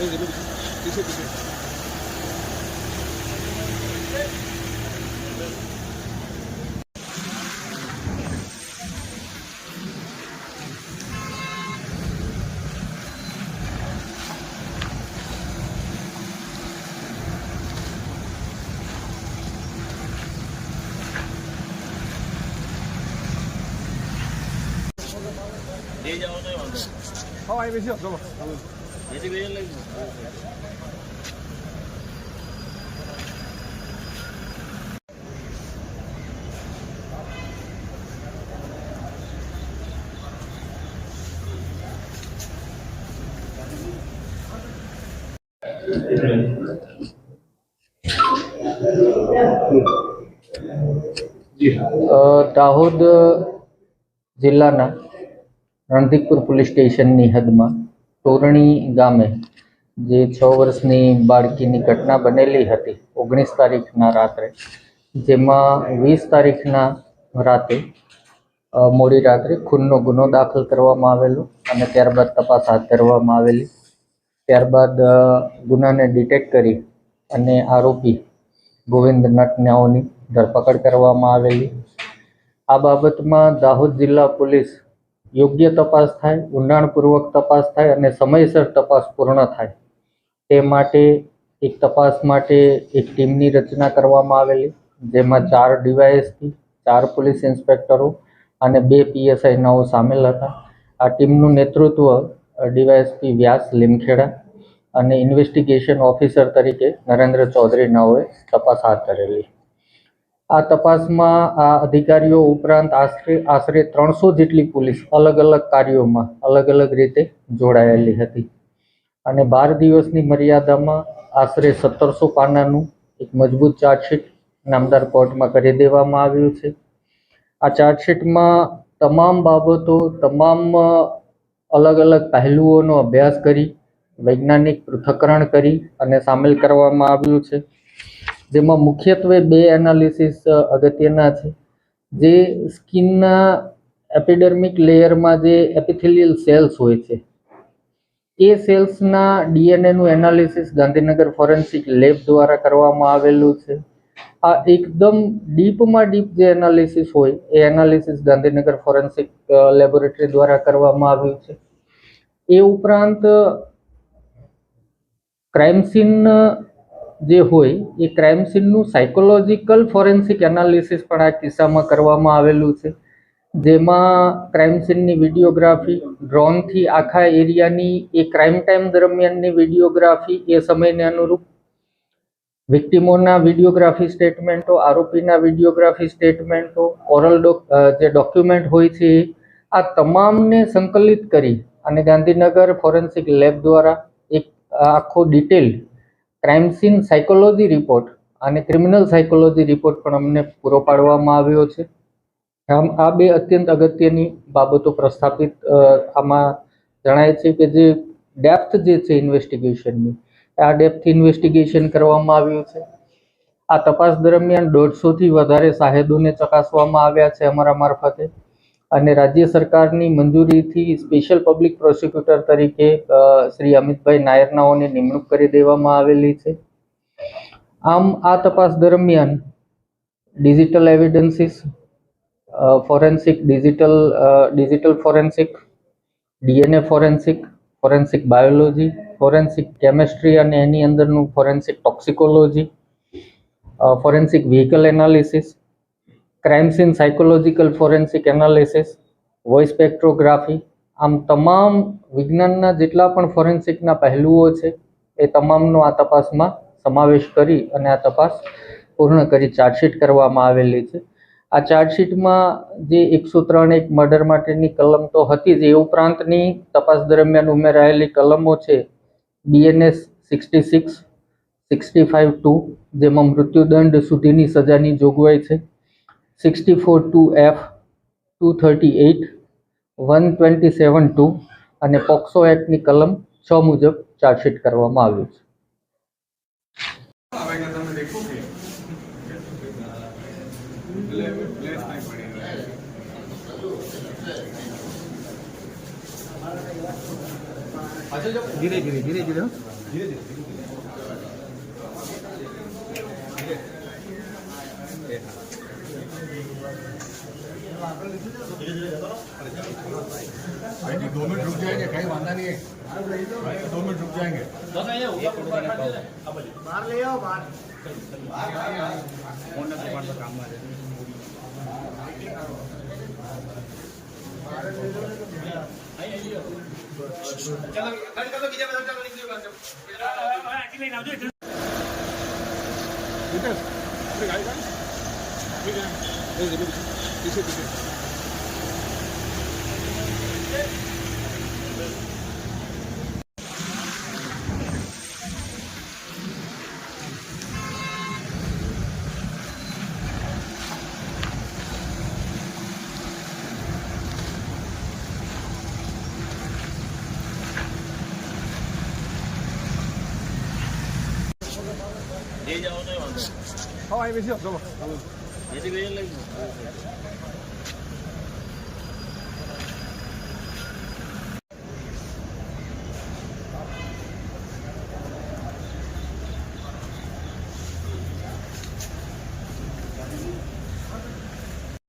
哎，你们，你去，你去。你叫我对吗？好，我也没去，走吧。દાહોદ જિલ્લાના રણધીકપુર પોલીસ સ્ટેશનની હદમાં તોરણી ગામે જે છ વર્ષની બાળકીની ઘટના બનેલી હતી ઓગણીસ તારીખના રાત્રે, જેમાં વીસ તારીખના રાતે મોડી રાત્રે ખૂનનો ગુનો દાખલ કરવામાં આવેલો અને ત્યારબાદ તપાસ હાથ ધરવામાં આવેલી. ત્યારબાદ ગુનાને ડિટેક્ટ કરી અને આરોપી ગોવિંદ નટનાઓની ધરપકડ કરવામાં આવેલી. આ બાબતમાં દાહોદ જિલ્લા પોલીસ યોગ્ય તપાસ થાય, ઊંડાણપૂર્વક તપાસ થાય અને સમયસર તપાસ પૂર્ણ થાય. તે માટે એક તપાસ માટે એક ટીમની રચના કરવામાં આવેલી, જેમાં ચાર ડીવાયએસપી, ચાર પોલીસ ઇન્સ્પેક્ટરો અને બે પીએસઆઈ સામેલ હતા. આ ટીમનું નેતૃત્વ ડીવાયએસપી વ્યાસ લીમખેડા અને ઇન્વેસ્ટિગેશન ઓફિસર તરીકે નરેન્દ્ર ચૌધરી નાઓએ તપાસ હાથ ધરેલી. આ તપાસમાં આ અધિકારીઓ ઉપરાંત આશરે આશરે ત્રણસો જેટલી પોલીસ અલગ અલગ કાર્યોમાં અલગ અલગ રીતે જોડાયેલી હતી. અને બાર દિવસની મર્યાદામાં આશરે સત્તરસો પાનાનું એક મજબૂત ચાર્જશીટ નામદાર કોર્ટમાં કરી દેવામાં આવ્યું છે. આ ચાર્જશીટમાં તમામ બાબતો, તમામ અલગ અલગ પહેલુઓનો અભ્યાસ કરી, વૈજ્ઞાનિક પૃથ્થકરણ કરી અને સામેલ કરવામાં આવ્યું છે. જેમાં મુખ્યત્વે બે એનાલિસિસ અગત્યના છે. જે સ્કિનના એપિડર્મિક લેયરમાં જે એપિથેલિયલ સેલ્સ હોય છે, એ સેલ્સના ડીએનએનું એનાલિસિસ ગાંધીનગર ફોરેન્સિક લેબ દ્વારા કરવામાં આવેલું છે. આ એકદમ ડીપમાં ડીપ જે એનાલિસિસ હોય, એ એનાલિસિસ ગાંધીનગર ફોરેન્સિક લેબોરેટરી દ્વારા કરવામાં આવ્યું છે. એ ઉપરાંત ક્રાઇમ સીન જે હોય, એ ક્રાઇમ સીનનું સાયકોલોજીકલ ફોરેન્સિક એનાલિસિસ પણ આ કિસ્સામાં કરવામાં આવેલું છે. જેમાં ક્રાઇમ સીનની વિડીયોગ્રાફી ડ્રોનથી આખા એરિયાની એ ક્રાઇમ ટાઈમ દરમિયાનની વિડીયોગ્રાફી એ સમયને અનુરૂપ. વિક્ટિમોના વિડીયોગ્રાફી સ્ટેટમેન્ટો આરોપીના વિડીયોગ્રાફી સ્ટેટમેન્ટો ઓરલ જે ડોક્યુમેન્ટ હોય છે, આ તમામને સંકલિત કરી અને ગાંધીનગર ફોરેન્સિક લેબ દ્વારા એક આખો detail crime scene psychology report અને ક્રિમિનલ સાયકોલોજી રિપોર્ટ પણ અમને પૂરો પાડવામાં આવ્યો છે. આમ આ બે અત્યંત અગત્યની બાબતો પ્રસ્થાપિત આમાં જણાય છે કે જે ડેપ્થ જે છે ઇન્વેસ્ટિગેશનની આ ડેપ્થ ઇન્વેસ્ટિગેશન કરવામાં આવ્યું છે. આ તપાસ દરમિયાન દોઢસોથી વધારે સાહેદોને ચકાસવામાં આવ્યા છે અમારા મારફતે. અને રાજ્ય સરકારની મંજૂરીથી સ્પેશિયલ પબ્લિક પ્રોસિક્યુટર તરીકે શ્રી અમિતભાઈ નાયરનાઓની નિમણૂક કરી દેવામાં આવેલી છે. આમ, આ તપાસ દરમિયાન digital evidences forensic digital digital forensic DNA forensic forensic biology forensic chemistry અને એની અંદરનું forensic toxicology forensic vehicle analysis crime scene psychological forensic analysis voice spectrography આમ તમામ વિજ્ઞાનના જેટલા પણ ફોરેન્સિકના પહેલુઓ છે, એ તમામનો આ તપાસમાં સમાવેશ કરી અને આ તપાસ પૂર્ણ કરી ચાર્જશીટ કરવામાં આવેલી છે. આ ચાર્જશીટમાં જે એકસો ત્રણ એક મર્ડર માટેની કલમ તો હતી જ, એ ઉપરાંતની તપાસ દરમિયાન ઉમેરાયેલી કલમો છે BNS sixty six sixty five two જેમાં મૃત્યુદંડ સુધીની સજાની જોગવાઈ છે. 64(2)F 238 127(2) અને પોક્સો એક્ટની કલમ છ મુજબ ચાર્જશીટ કરવામાં આવ્યું છે. ધીરે भाई दो मिनट रुक जाएंगे कहीं वादा नहीं है भाई दो मिनट रुक जाएंगे 这个这个的确的确好玩一微信 Jadi kau yang lain.